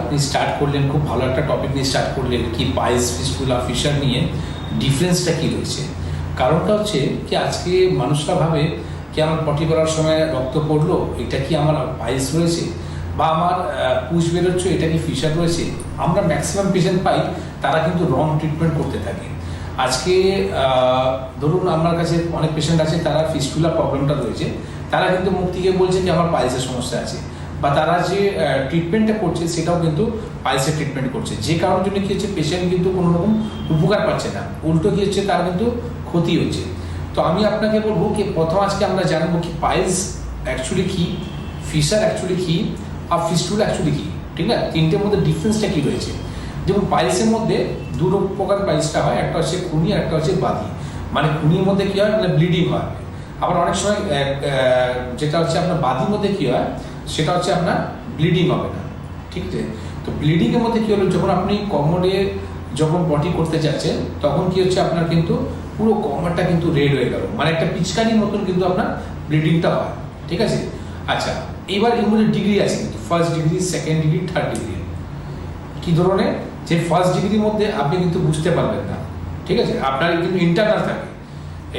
আপনি স্টার্ট করলেন, খুব ভালো একটা টপিক নিয়ে স্টার্ট করলেন, কি পাইস ফিসফুলা ফিশার নিয়ে ডিফারেন্সটা কী রয়েছে? কারণটা হচ্ছে কি, আজকে মানুষরা ভাবে কি আমার পটি করার সময় রক্ত পড়ল, এটা কি আমার পাইস রয়েছে? বা আমার পুষ বেরোচ্ছে, এটা কি ফিশার রয়েছে? আমরা ম্যাক্সিমাম পেশেন্ট পাই, তারা কিন্তু রং ট্রিটমেন্ট করতে থাকে। আজকে ধরুন আমার কাছে অনেক পেশেন্ট আছে, তারা ফিস্টুলা প্রবলেমটা রয়েছে, তারা কিন্তু মুখ থেকে বলছে যে আমার পাইলসের সমস্যা আছে। বা তারা যে ট্রিটমেন্টটা করছে, সেটাও কিন্তু পাইলসের ট্রিটমেন্ট করছে। যে কারণের জন্য কি হচ্ছে পেশেন্ট কিন্তু কোনো রকম উপকার পাচ্ছে না। উল্টো কি হচ্ছে, তার কিন্তু ক্ষতি হচ্ছে। তো আমি আপনাকে বলব কি, প্রথম আজকে আমরা জানব কি পাইলস অ্যাকচুয়ালি কি ফিশার অ্যাকচুয়ালি কি, আর ফিস্টুলা অ্যাকচুয়ালি কি, ঠিক না? তিনটের মধ্যে ডিফারেন্সটা কী রয়েছে? যেমন পাইলসের মধ্যে দু প্রকার পাইলসটা হয়, একটা হচ্ছে খুনি আর একটা হচ্ছে বাদি। মানে খুনির মধ্যে কী হয় মানে ব্লিডিং হয়। আবার অনেক সময় যেটা হচ্ছে আপনার বাদির মধ্যে কী হয় সেটা হচ্ছে আপনার ব্লিডিং হবে না, ঠিক আছে? তো ব্লিডিং এর মধ্যে কি হলো, যখন আপনি কমোডে যখন বটি করতে যাচ্ছেন, তখন কি হচ্ছে আপনার কিন্তু পুরো কমরটা কিন্তু রেড হয়ে গেল। মানে একটা পিচকারির মতন কিন্তু আপনার ব্লিডিংটা হয়, ঠিক আছে? আচ্ছা এবার এর মধ্যে ডিগ্রি আছে কিন্তু first degree second degree third degree কি ধরনের? যে ফার্স্ট ডিগ্রির মধ্যে আপনি কিন্তু বুঝতে পারবেন না, ঠিক আছে? আপনার কিন্তু ইন্টারনাল থাকে।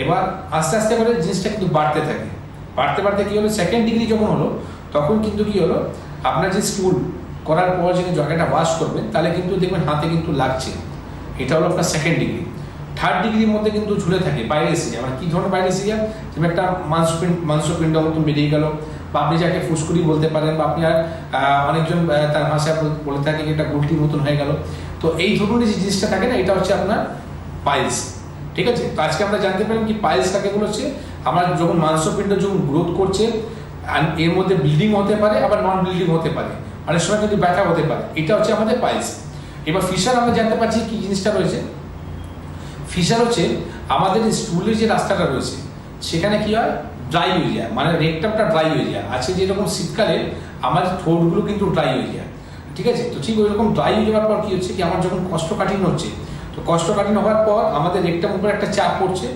এবার আস্তে আস্তে করে জিনিসটা কিন্তু বাড়তে থাকে। বাড়তে বাড়তে কি হলো? সেকেন্ড ডিগ্রি যখন হলো তখন কিন্তু কি হলো? আপনার যে স্টুল করার পর যদি জায়গাটা ওয়াশ করবেন, তাহলে কিন্তু দেখবেন হাতে কিন্তু লাগছে। এটা হলো আপনার সেকেন্ড ডিগ্রি থার্ড ডিগ্রির মধ্যে কিন্তু ঝুলে থাকে বাইরে এসে মানে কি ধরনের বাইরে এসে যায় যেমন একটা মাংসপিণ্ড মাংসপিণ্ড মতন বেরিয়ে গেল, বা আপনি যাকে ফুসকুড়ি বলতে পারেন, বা আপনি আর অনেকজন তার ভাষায় বল- থাকে এটা গুলটির মতন হয়ে গেল। তো এই ধরনের যে জিনিসটা থাকে না, এটা হচ্ছে আপনার পাইলস ঠিক আছে? তো আজকে আমরা জানতে পারলাম কি পাইলস কাকে বলেছে। আমার যখন মাংসপিণ্ড যখন গ্রোথ করছে এর মধ্যে বিল্ডিং হতে পারে, আবার নন বিল্ডিং হতে পারে। অনেক সময় কিন্তু ব্যথা হতে পারে। এটা হচ্ছে আমাদের পাইলস এবার ফিশার আমরা জানতে পারছি কি জিনিসটা রয়েছে। ফিশার হচ্ছে আমাদের স্টুলের যে রাস্তাটা রয়েছে, সেখানে কি হয়? ড্রাই হয়ে যায়। মানে রেকটামটা ড্রাই হয়ে যায়। আছে যেরকম শীতকালে আমাদের ঠোঁটগুলো কিন্তু ড্রাই হয়ে যায়। ঠিক আছে? তো ঠিক ওই রকম ড্রাই হয়ে যাওয়ার পর কি হচ্ছে কি? আমার যখন কষ্টকাঠিন্য হচ্ছে, তো কষ্টকাঠিন্য হওয়ার পর আমাদের রেকটাম উপরে একটা চাপ পড়ছে।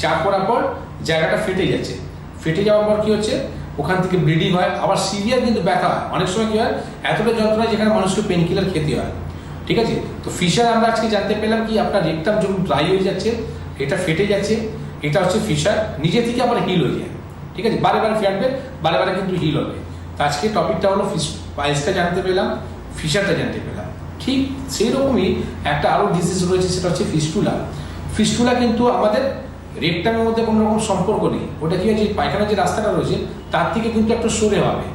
চাপ পড়ার পর জায়গাটা ফেটে যাচ্ছে। ফেটে যাওয়ার পর কি হচ্ছে? ওখান থেকে ব্লিডিং হয়। আবার সিভিয়ার কিন্তু ব্যথা হয়। অনেক সময় কী হয়, এতটা যন্ত্রণা যেখানে মানুষকে পেন কিলার খেতে হয়। ঠিক আছে? তো ফিশার আমরা আজকে জানতে পেলাম কি, আপনার রেকটাম যখন ড্রাই হয়ে যাচ্ছে, এটা ফেটে যাচ্ছে, এটা হচ্ছে ফিশার নিজে থেকে আবার হিল হয়ে যায়। ঠিক আছে? বারে বারে ফেটবে, বারে বারে কিন্তু হিল হবে। তো আজকে টপিকটা হলো ফিস পাইলসটা জানতে পেলাম ফিশারটা জানতে পেলাম। ঠিক সেই রকমই একটা আরও ডিজিজ রয়েছে, সেটা হচ্ছে ফিস্টুলা ফিস্টুলা কিন্তু আমাদের রেকটামের মধ্যে কোনো রকম সম্পর্ক নেই। ওটা কি হয়েছে পায়খানার যে রাস্তাটা রয়েছে, তার থেকে কিন্তু একটু সরে হবে।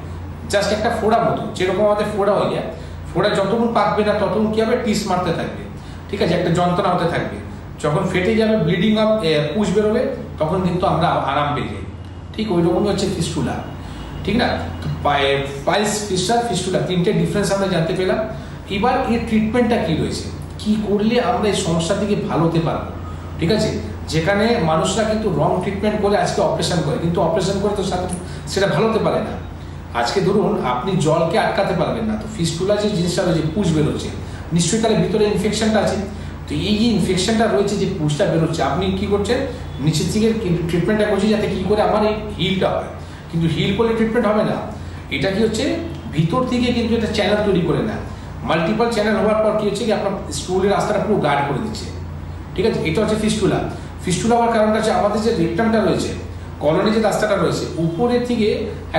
জাস্ট একটা ফোড়া মতো, যেরকম আমাদের ফোড়া হয়ে যায়। ফোড়া যতক্ষণ পাকবে না, ততক্ষণ কী হবে? টিস মারতে থাকবে। ঠিক আছে? একটা যন্ত্রণা হতে থাকবে। যখন ফেটে যাবে ব্লিডিং অফ পুষ বেরোবে, তখন কিন্তু আমরা আরাম পেয়ে যাই। ঠিক ওই রকমই হচ্ছে ফিস্টুলা। ঠিক না? তো পাইলস ফিস্টার ফিস্টুলা তিনটে ডিফারেন্স আমরা জানতে পেলাম। এবার এর ট্রিটমেন্টটা কী রয়েছে? কি করলে আমরা এই সমস্যা থেকে ভালো হতে পারব? ঠিক আছে? যেখানে মানুষরা কিন্তু রং ট্রিটমেন্ট করে আজকে অপারেশন করে, কিন্তু অপারেশন করে তো সেটা ভালো হতে পারে না। আজকে ধরুন, আপনি জলকে আটকাতে পারবেন না, তো ফিস্টুলা যে জিনিসটা রয়েছে পুষ বেরোচ্ছে। নিশ্চয়ই তাহলে ভিতরে ইনফেকশনটা আছে। তো এই যে ইনফেকশনটা রয়েছে, যে পুষটা বেরোচ্ছে, আপনি কি করছেন? নিচের থেকে ট্রিটমেন্টটা করছেন যাতে কি করে আমার এই হিলটা হয়? কিন্তু হিল করলে ট্রিটমেন্ট হবে না। এটা কি হচ্ছে? ভিতর থেকে কিন্তু একটা চ্যানেল তৈরি করে না মাল্টিপল চ্যানেল হওয়ার পর কি হচ্ছে কি, আপনার স্টুলের রাস্তাটা পুরো গার্ড করে দিচ্ছে। ঠিক আছে? এটা হচ্ছে ফিস্টুলা ফিস্টুলা হওয়ার কারণটা হচ্ছে আমাদের যে রেকটামটা রয়েছে, কলোনি যে রাস্তাটা রয়েছে, উপরের থেকে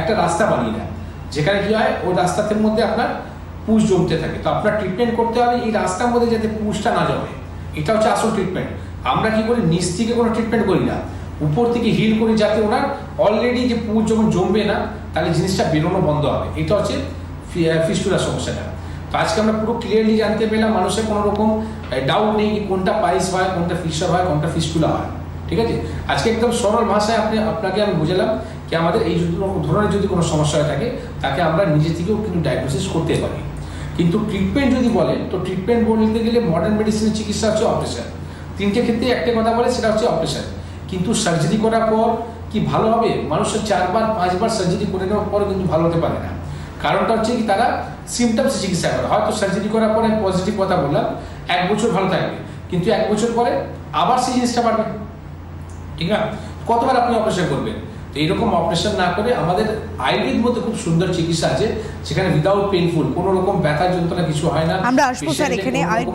একটা রাস্তা বানিয়ে নেয় যেখানে কি হয়, ওই রাস্তার মধ্যে আপনার পুষ জমতে থাকে। তো আপনার ট্রিটমেন্ট করতে হবে এই রাস্তার মধ্যে যাতে পুষটা না জমে, এটা হচ্ছে আসল ট্রিটমেন্ট আমরা কি করি, নিচ থেকে কোনো ট্রিটমেন্ট করি না। উপর থেকে হিল করি যাতে ওনার অলরেডি যে পুষ যখন জমবে না, তাহলে জিনিসটা বেরোনো বন্ধ হবে। এটা হচ্ছে ফিস্টুলার সমস্যাটা। তো আজকে আমরা পুরো ক্লিয়ারলি জানতে পেলাম মানুষের কোনো রকম ডাউট নেই কোনটা পাইস হয়, কোনটা ফিশার হয়, কোনটা ফিস্টুলা হয়। ঠিক আছে? আজকে একদম সরল ভাষায় আপনি, আপনাকে আমি বুঝালাম কি আমাদের এই ধরনের যদি কোনো সমস্যা হয়ে থাকে, তাকে আমরা নিজে থেকেও কিন্তু ডায়াগনোসিস করতে পারি। কিন্তু ট্রিটমেন্ট যদি বলেন তো ট্রিটমেন্ট বলতে গেলে মডার্ন মেডিসিনের চিকিৎসা হচ্ছে অপারেশন তিনটে ক্ষেত্রে একটা কথা বলে, সেটা হচ্ছে অপারেশন কিন্তু সার্জারি করার পর কি ভালো হবে? মানুষের চারবার, পাঁচবার সার্জারি করে নেওয়ার পর কিন্তু ভালো হতে পারে না। কারণটা হচ্ছে কি তারা সিমটমস চিকিৎসা করে। হয়তো সার্জারি করার পরে পজিটিভ কথা বললাম এক বছর ভালো থাকবে। কিন্তু এক বছর পরে আবার সেই জিনিসটা বাড়বে। ঠিক না? কতবার আপনি অপারেশন করবেন? তো এইরকম অপারেশন না করে আমাদের আয়ুর্বেদ মধ্যে খুব সুন্দর চিকিৎসা আছে সেখানে উইদাউট পেইনফুল কোনো রকম ব্যথা যন্ত্রণা কিছু হয় না। আমরা আসব স্যার এখানে